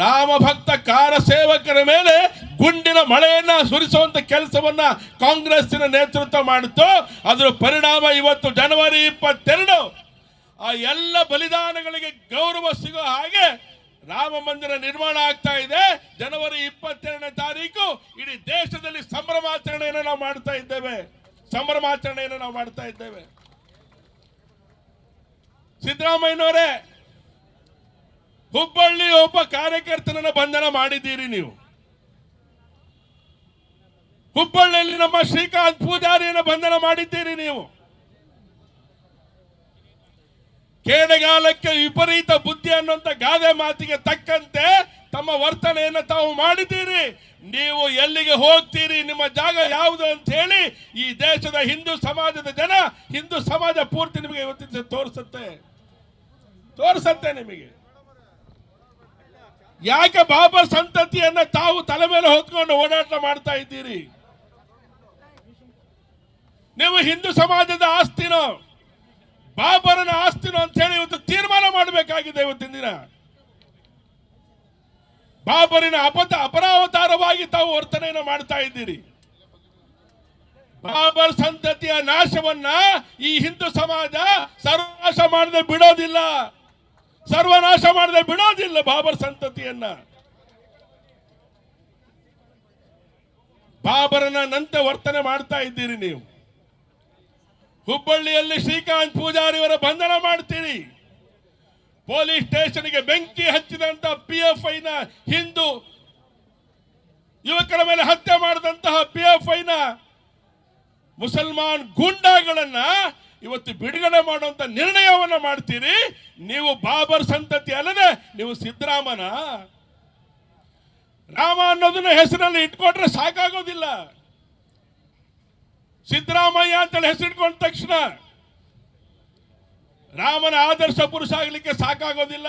ರಾಮ ಭಕ್ತ ಕಾರ ಸೇವಕರ ಮೇಲೆ ಗುಂಡಿನ ಮಳೆಯನ್ನ ಸುರಿಸುವಂತ ಕೆಲಸವನ್ನ ಕಾಂಗ್ರೆಸ್ಸಿನ ನೇತೃತ್ವ ಮಾಡಿತು ಅದರ ಪರಿಣಾಮ ಇವತ್ತು ಜನವರಿ ಇಪ್ಪತ್ತೆರಡು. ಆ ಎಲ್ಲ ಬಲಿದಾನಗಳಿಗೆ ಗೌರವ ಸಿಗೋ ಹಾಗೆ ರಾಮ ಮಂದಿರ ನಿರ್ಮಾಣ ಆಗ್ತಾ ಇದೆ. ಜನವರಿ ಇಪ್ಪತ್ತೆರಡನೇ ತಾರೀಕು ಇಡೀ ದೇಶದಲ್ಲಿ ಸಂಭ್ರಮಾಚರಣೆಯನ್ನು ನಾವು ಮಾಡ್ತಾ ಇದ್ದೇವೆ. ಸಂಭ್ರಮಾಚರಣೆಯನ್ನು ನಾವು ಮಾಡ್ತಾ ಇದ್ದೇವೆ. ಸಿದ್ದರಾಮಯ್ಯನವರೇ ಹುಬ್ಬಳ್ಳಿ ಒಬ್ಬ ಕಾರ್ಯಕರ್ತನನ್ನ ಬಂಧನ ಮಾಡಿದ್ದೀರಿ ನೀವು. ಹುಬ್ಬಳ್ಳಿಯಲ್ಲಿ ನಮ್ಮ ಶ್ರೀಕಾಂತ್ ಪೂಜಾರಿಯನ್ನು ಬಂಧನ ಮಾಡಿದ್ದೀರಿ ನೀವು. ಕೇಡಗಾಲಕ್ಕೆ ವಿಪರೀತ ಬುದ್ಧಿ ಅನ್ನುವಂತ ಗಾದೆ ಮಾತಿಗೆ ತಕ್ಕಂತೆ ತಮ್ಮ ವರ್ತನೆಯನ್ನು ತಾವು ಮಾಡಿದ್ದೀರಿ. ನೀವು ಎಲ್ಲಿಗೆ ಹೋಗ್ತೀರಿ, ನಿಮ್ಮ ಜಾಗ ಯಾವುದು ಅಂತ ಹೇಳಿ ಈ ದೇಶದ ಹಿಂದೂ ಸಮಾಜದ ಜನ ಹಿಂದೂ ಸಮಾಜ ಪೂರ್ತಿ ನಿಮಗೆ ಇವತ್ತಿನ ತೋರಿಸುತ್ತೆ. ತೋರಿಸುತ್ತೆ ನಿಮಗೆ. ಯಾಕೆ ಬಾಬರ್ ಸಂತತಿಯನ್ನ ತಾವು ತಲೆ ಮೇಲೆ ಹೊತ್ಕೊಂಡು ಓಡಾಟ ಮಾಡ್ತಾ ಇದ್ದೀರಿ? ನೀವು ಹಿಂದೂ ಸಮಾಜದ ಆಸ್ತಿನೋ, ಬಾಬರನ ಆಸ್ತಿನೋ ಅಂತ ಹೇಳಿ ಇವತ್ತು ತೀರ್ಮಾನ ಮಾಡಬೇಕಾಗಿದೆ ಇವತ್ತಿನ ದಿನ. ಬಾಬರಿನ ಅಪತ, ಅಪರಾವತಾರವಾಗಿ ತಾವು ವರ್ತನೆಯನ್ನು ಮಾಡ್ತಾ ಇದ್ದೀರಿ. ಬಾಬರ್ ಸಂತತಿಯ ನಾಶವನ್ನ ಈ ಹಿಂದೂ ಸಮಾಜ ಸರ್ವನಾಶ ಮಾಡದೆ ಬಿಡೋದಿಲ್ಲ. ಸರ್ವನಾಶ ಮಾಡದೆ ಬಿಡೋದಿಲ್ಲ ಬಾಬರ್ ಸಂತತಿಯನ್ನ. ಬಾಬರನ ನಂತೆ ವರ್ತನೆ ಮಾಡ್ತಾ ಇದ್ದೀರಿ ನೀವು. ಹುಬ್ಬಳ್ಳಿಯಲ್ಲಿ ಶ್ರೀಕಾಂತ್ ಪೂಜಾರಿಯವರ ಬಂಧನ ಮಾಡ್ತೀರಿ. ಪೊಲೀಸ್ ಸ್ಟೇಷನ್ಗೆ ಬೆಂಕಿ ಹಚ್ಚಿದಂತ ಪಿ ಎಫ್ ಐನ ಹಿಂದೂ ಯುವಕರ ಮೇಲೆ ಹತ್ಯೆ ಮಾಡಿದಂತಹ ಪಿ ಎಫ್ ಐನ ಮುಸಲ್ಮಾನ್ ಗೂಂಡಾಗಳನ್ನ ಇವತ್ತು ಬಿಡುಗಡೆ ಮಾಡುವಂತ ನಿರ್ಣಯವನ್ನ ಮಾಡ್ತೀರಿ. ನೀವು ಬಾಬರ್ ಸಂತತಿ ಅಲ್ಲದೆ ನೀವು ಸಿದ್ದರಾಮನ. ರಾಮ ಅನ್ನೋದನ್ನ ಹೆಸರಲ್ಲಿ ಇಟ್ಕೊಂಡ್ರೆ ಸಾಕಾಗೋದಿಲ್ಲ. ಸಿದ್ದರಾಮಯ್ಯ ಅಂತೇಳಿ ಹೆಸರಿಟ್ಕೊಂಡ ತಕ್ಷಣ ರಾಮನ ಆದರ್ಶ ಪುರುಷ ಆಗಲಿಕ್ಕೆ ಸಾಕಾಗೋದಿಲ್ಲ.